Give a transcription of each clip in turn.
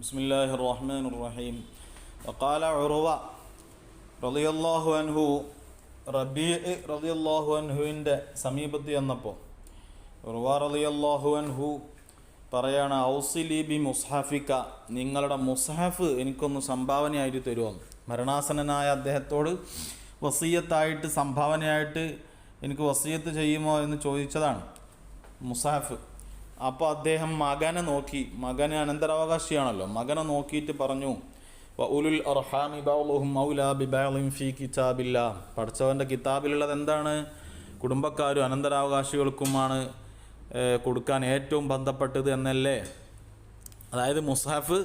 بسم الله الرحمن الرحيم وقال عروة رضي الله عنه റബീഅ് റളിയല്ലാഹു അൻഹുവിൻ്റെ സമീപത്ത് ചെന്നപ്പോൾ ഉറുവ റളിയല്ലാഹു അൻഹു പറയാണ് ഔസിലി ബി മുസ്ഹഫിക്ക നിങ്ങളുടെ മുസ്ഹഫ് എനിക്കൊന്ന് സംഭാവനയായിട്ട് തരുമോ മരണാസനനായ അദ്ദേഹത്തോട് വസീയത്തായിട്ട് സംഭാവനയായിട്ട് എനിക്ക് വസീയത്ത് ചെയ്യുമോ എന്ന് ചോദിച്ചതാണ് മുസാഫ് അപ്പോൾ അദ്ദേഹം മകനെ നോക്കി. മകന് അനന്തരാവകാശിയാണല്ലോ. മകനെ നോക്കിയിട്ട് പറഞ്ഞു "വ ഉലുൽ അർഹാമി പഠിച്ചവന്റെ കിതാബിലുള്ളത് എന്താണ്? കുടുംബക്കാരും അനന്തരാവകാശികൾക്കുമാണ് കൊടുക്കാൻ ഏറ്റവും ബന്ധപ്പെട്ടത് എന്നല്ലേ? അതായത് മുസാഫ്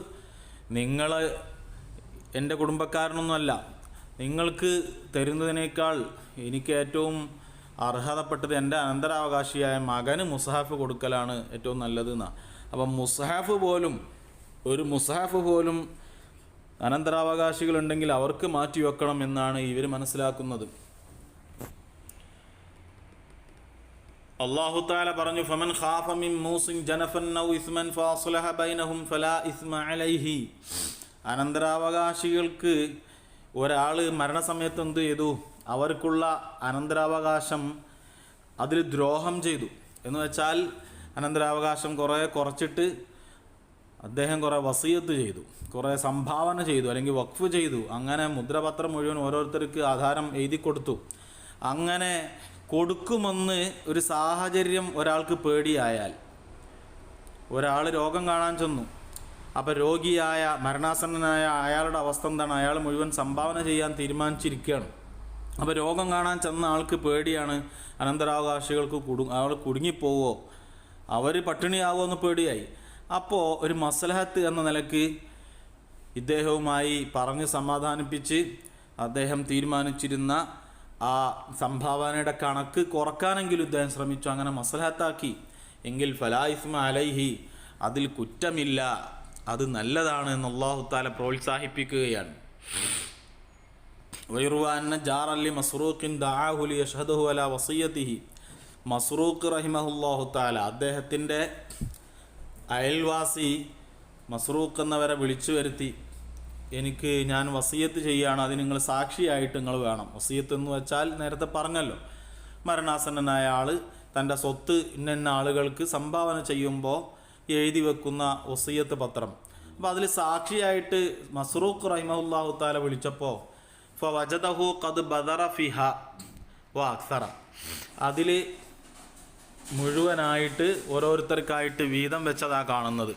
നിങ്ങൾ എന്റെ കുടുംബക്കാരനൊന്നുമല്ല. നിങ്ങൾക്ക് തരുന്നതിനേക്കാൾ എനിക്ക് ഏറ്റവും അർഹതപ്പെട്ടത് എന്റെ അനന്തരാവകാശിയായ മകന് മുസഹാഫ് കൊടുക്കലാണ് ഏറ്റവും നല്ലത് എന്നാണ് അപ്പം മുസഹാഫ് പോലും ഒരു മുസഹാഫ് പോലും അനന്തരാവകാശികളുണ്ടെങ്കിൽ അവർക്ക് മാറ്റി വെക്കണം എന്നാണ് ഇവർ മനസ്സിലാക്കുന്നത്. അള്ളാഹു താല പറഞ്ഞു ഫമൻ ഖാഫ മിൻ മൂസിൻ ഇസ്മൻ ബൈനഹും ഫലാ ഇസ്മ അലൈഹി. അനന്തരാവകാശികൾക്ക് ഒരാൾ മരണസമയത്ത് എന്ത് ചെയ്തു? അവർക്കുള്ള അനന്തരാവകാശം അതിൽ ദ്രോഹം ചെയ്തു. എന്ന് വെച്ചാൽ അനന്തരാവകാശം കുറേ കുറച്ചിട്ട് അദ്ദേഹം കുറേ വസീയത്ത് ചെയ്തു. കുറേ സംഭാവന ചെയ്തു അല്ലെങ്കിൽ വഖഫ് ചെയ്തു. അങ്ങനെ മുദ്രപത്രം മുഴുവൻ ഓരോരുത്തർക്ക് ആധാരം എഴുതി കൊടുത്തു. അങ്ങനെ കൊടുക്കുമെന്ന് ഒരു സാഹചര്യം ഒരാൾക്ക് പേടിയായാൽ ഒരാൾ രോഗം കാണാൻ ചെന്നു. അപ്പോൾ രോഗിയായ മരണാസന്നനായ അയാളുടെ അവസ്ഥ എന്താണ്? അയാൾ മുഴുവൻ സംഭാവന ചെയ്യാൻ തീരുമാനിച്ചിരിക്കുകയാണ്. അപ്പോൾ രോഗം കാണാൻ ചെന്ന ആൾക്ക് പേടിയാണ്. അനന്തരാവകാശികൾക്ക് കുടു ആൾ കുടുങ്ങിപ്പോവോ? അവർ പട്ടിണിയാവോ എന്ന് പേടിയായി. അപ്പോൾ ഒരു മസലഹത്ത് എന്ന നിലയ്ക്ക് ഇദ്ദേഹവുമായി പറഞ്ഞ് സമാധാനിപ്പിച്ച് അദ്ദേഹം തീരുമാനിച്ചിരുന്ന ആ സംഭാവനയുടെ കണക്ക് കുറക്കാനെങ്കിലും ഇദ്ദേഹം ശ്രമിച്ചു. അങ്ങനെ മസലഹത്താക്കി. എങ്കിൽ ഫലായിസ്മ അലൈഹി അതിൽ കുറ്റമില്ല. അത് നല്ലതാണ് എന്ന് അള്ളാഹുത്താല പ്രോത്സാഹിപ്പിക്കുകയാണ്. വൈറുവാന്ന ജാറല്ലി മസ്റൂഖിൻ ദാഹുലി യഷദഹു അല വസീയത്തിഹി മസ്റൂഖ് റഹിമഹുല്ലാഹു താല അദ്ദേഹത്തിന്റെ അയൽവാസി മസ്റൂഖ് എന്നവരെ വിളിച്ചു വരുത്തി. എനിക്ക് ഞാൻ വസീയത്ത് ചെയ്യുകയാണ് അത് നിങ്ങൾ സാക്ഷിയായിട്ട് നിങ്ങൾ വേണം. വസീയത്ത് എന്ന് വെച്ചാൽ നേരത്തെ പറഞ്ഞല്ലോ മരണാസന്നനായ ആൾ തന്റെ സ്വത്ത് ഇന്ന ആളുകൾക്ക് സംഭാവന ചെയ്യുമ്പോൾ എഴുതി വെക്കുന്ന വസീയത്ത് പത്രം. അപ്പോൾ അതിൽ സാക്ഷിയായിട്ട് മസ്റൂഖ് റഹിമഹുല്ലാഹു താല വിളിച്ചപ്പോൾ ഫവജദഹു ഖദ് ബദറ ഫിഹ. വ അക്സറ. അതിൽ മുഴുവനായിട്ട് ഓരോരുത്തർക്കായിട്ട് വീതം വെച്ചതാ കാണുന്നത്.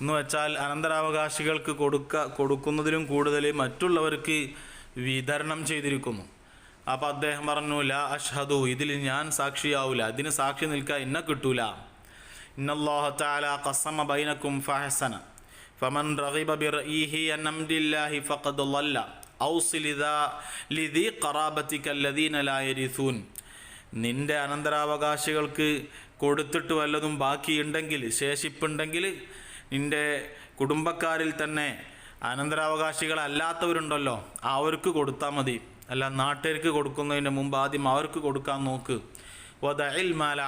എന്ന് വെച്ചാൽ അനന്തരാവകാശികൾക്ക് കൊടുക്ക കൊടുക്കുന്നതിലും കൂടുതൽ മറ്റുള്ളവർക്ക് വിതരണം ചെയ്തിരിക്കുന്നു. അപ്പോൾ അദ്ദേഹം പറഞ്ഞു ലാ അഷ്ഹദു ഇതിൽ ഞാൻ സാക്ഷിയാവൂല. അതിന് സാക്ഷി നിൽക്കാൻ എന്നെ കിട്ടൂല. ഇന്നല്ലാഹ തആല ഖസമ ബൈനക്കും ഫഹസന. ഫമൻ റഗിബ ബിറഈഹി അൻ അംരില്ലാഹി ഫഖദ് നിന്റെ അനന്തരാവകാശികൾക്ക് കൊടുത്തിട്ട് വല്ലതും ബാക്കിയുണ്ടെങ്കിൽ ശേഷിപ്പുണ്ടെങ്കിൽ നിന്റെ കുടുംബക്കാരിൽ തന്നെ അനന്തരാവകാശികളല്ലാത്തവരുണ്ടല്ലോ അവർക്ക് കൊടുത്താൽ മതി. അല്ല നാട്ടുകാർക്ക് കൊടുക്കുന്നതിന് മുമ്പ് ആദ്യം അവർക്ക് കൊടുക്കാൻ നോക്ക്. വദഇൽ മാല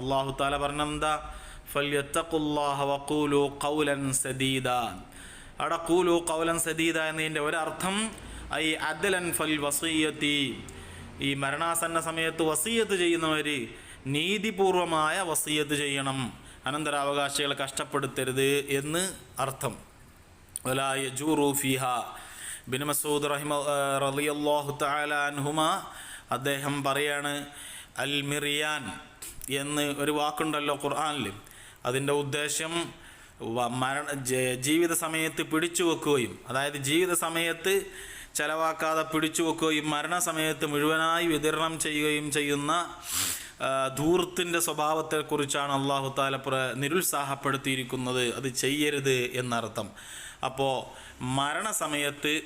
അല്ലാഹു തആല പറഞ്ഞെന്താ ഖൗലൻ സദീദ. അവിടെ കൂലു കൗലൻ സദീദ എന്നതിന്റെ ഒരർത്ഥം ഐ അദലൻ ഫൽ വസീയത്തി. ഈ മരണാസന്ന സമയത്ത് വസീയത്ത് ചെയ്യുന്നവർ നീതിപൂർവമായ വസീയത്ത് ചെയ്യണം. അനന്തരാവകാശികളെ കഷ്ടപ്പെടുത്തരുത് എന്ന് അർത്ഥം. വലായ ജൂറു ഫിഹ. ബിൻ മസൂദ് റഹിമ റലിയല്ലാഹു തആല അദ്ദേഹം പറയാണ് അൽ മിറിയാൻ എന്ന് ഒരു വാക്കുണ്ടല്ലോ ഖുർആനിൽ അതിന്റെ ഉദ്ദേശം മരണ ജീവിത സമയത്ത് പിടിച്ചു വെക്കുകയും അതായത് ജീവിത സമയത്ത് ചെലവാക്കാതെ പിടിച്ചു വെക്കുകയും മരണസമയത്ത് മുഴുവനായി വിതരണം ചെയ്യുകയും ചെയ്യുന്ന ധൂർത്തിന്റെ സ്വഭാവത്തെക്കുറിച്ചാണ് അള്ളാഹു താല നിരുത്സാഹപ്പെടുത്തിയിരിക്കുന്നത്. അത് ചെയ്യരുത് എന്നർത്ഥം. അപ്പോൾ മരണസമയത്ത്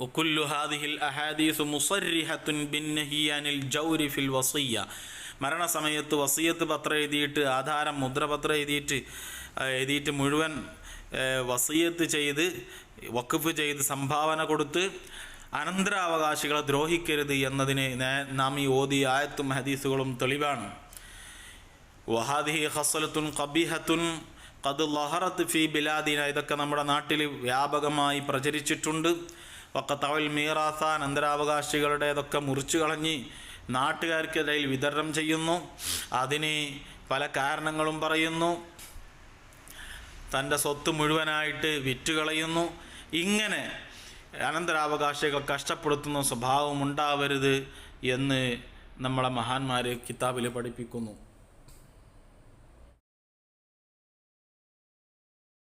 ഒക്കുല്ലുഹാദിഹിൽ മുസരിഹത്തുൻ ബിന്നഹിയാനിൽ ജൗരി ഫിൽ മരണസമയത്ത് വസീയത്ത് പത്രം എഴുതിയിട്ട് ആധാരം മുദ്രപത്രം എഴുതിയിട്ട് എഴുതിയിട്ട് മുഴുവൻ വസീയത്ത് ചെയ്ത് വഖഫ് ചെയ്ത് സംഭാവന കൊടുത്ത് അനന്തരാവകാശികളെ ദ്രോഹിക്കരുത് എന്നതിന് നേ- ഈ ഓതി ആയത്തും ഹദീസുകളും തെളിവാണ്. ഹസലത്തുൻ കബിഹത്തുൻ കത് ലഹറത്ത് ഫി ബിലാദീന. ഇതൊക്കെ നമ്മുടെ നാട്ടിൽ വ്യാപകമായി പ്രചരിച്ചിട്ടുണ്ട്. വക്കത്തവൽ മീറാസ അനന്തരാവകാശികളുടേതൊക്കെ മുറിച്ചു കളഞ്ഞ് നാട്ടുകാർക്കിടയിൽ വിതരണം ചെയ്യുന്നു. അതിന് പല കാരണങ്ങളും പറയുന്നു. തന്റെ സ്വത്ത് മുഴുവനായിട്ട് വിറ്റുകളയുന്നു. ഇങ്ങനെ അനന്തരാവകാശികൾ കഷ്ടപ്പെടുത്തുന്ന സ്വഭാവം ഉണ്ടാവരുത് എന്ന് നമ്മളെ മഹാന്മാർ കിതാബിൽ പഠിപ്പിക്കുന്നു.